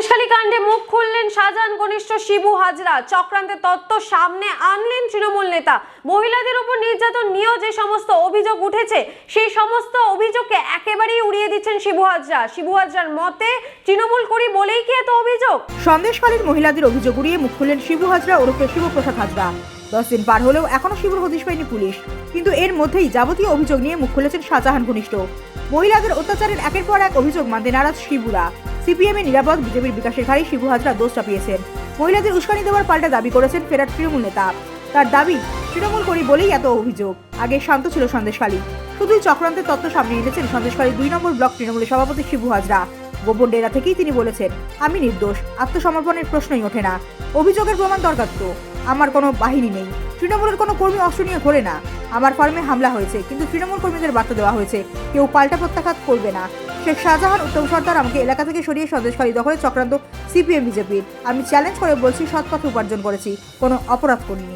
হত্যাকাণ্ডে মুখ খুললেন শাহজাহান ঘনিষ্ঠ শিবু হাজরা। চক্রান্তের তত্ত্ব সামনে আনলেন তৃণমূল নেতা। মহিলাদের উপর নির্যাতন নিয়েও যে সমস্ত অভিযোগ উঠেছে, সেই সমস্ত অভিযোগকে একেবারেই উড়িয়ে দিচ্ছেন শিবু হাজরা। শিবু হাজরার মতে, তৃণমূল করি বলেই কি এত অভিযোগ? সন্দেশকালীন মহিলাদের অভিযোগ উড়িয়ে মুখ খুললেন শিবু হাজরা ওরফে শিবপ্রসাদ হাজরা। দশ দিন পার হলেও এখনও শিবুর হদিশ পায়নি পুলিশ। কিন্তু এর মধ্যেই যাবতীয় অভিযোগ নিয়ে মুখ খুলেছেন শাহজাহান ঘনিষ্ঠ। মহিলাদের অত্যাচারের একের পর এক অভিযোগ মানতে নারাজ শিবুরা। সিপিএম এর নিরাপদ, বিজেপির বিকাশের ঘাড়ি শিবু হাজরা দোষ চাপিয়েছেন। মহিলাদের উস্কানি দেওয়ার পাল্টা দাবি করেছেন ফেরার তৃণমূল নেতা। তার দাবি, তৃণমূল করি বলেই এত অভিযোগ। আগে শান্ত ছিল সন্দেশখালী। শুধুই চক্রান্তের তত্ত্ব সামনে এনেছেন সন্দেশখালী দুই নম্বর ব্লক তৃণমূলের সভাপতি শিবু হাজরা। গোপন ডেরা থেকেই তিনি বলেছেন, আমি নির্দোষ। আত্মসমর্পণের প্রশ্নই ওঠে না। অভিযোগের প্রমাণ দরকার তো। আমার কোনো বাহিনী নেই। তৃণমূলের কোনো কর্মী অস্ত্র নিয়ে ঘোরে না। আমার ফার্মে হামলা হয়েছে, কিন্তু তৃণমূল কর্মীদের বার্তা দেওয়া হয়েছে, কেউ পাল্টা প্রত্যাঘাত করবে না। শেখ শাহজাহান, উত্তম সর্দার আমাকে এলাকা থেকে সরিয়ে সন্দেশকারী দখলে চক্রান্ত সিপিএম বিজেপির। আমি চ্যালেঞ্জ করে বলছি সৎপথে উপার্জন করেছি, কোনো অপরাধ করিনি।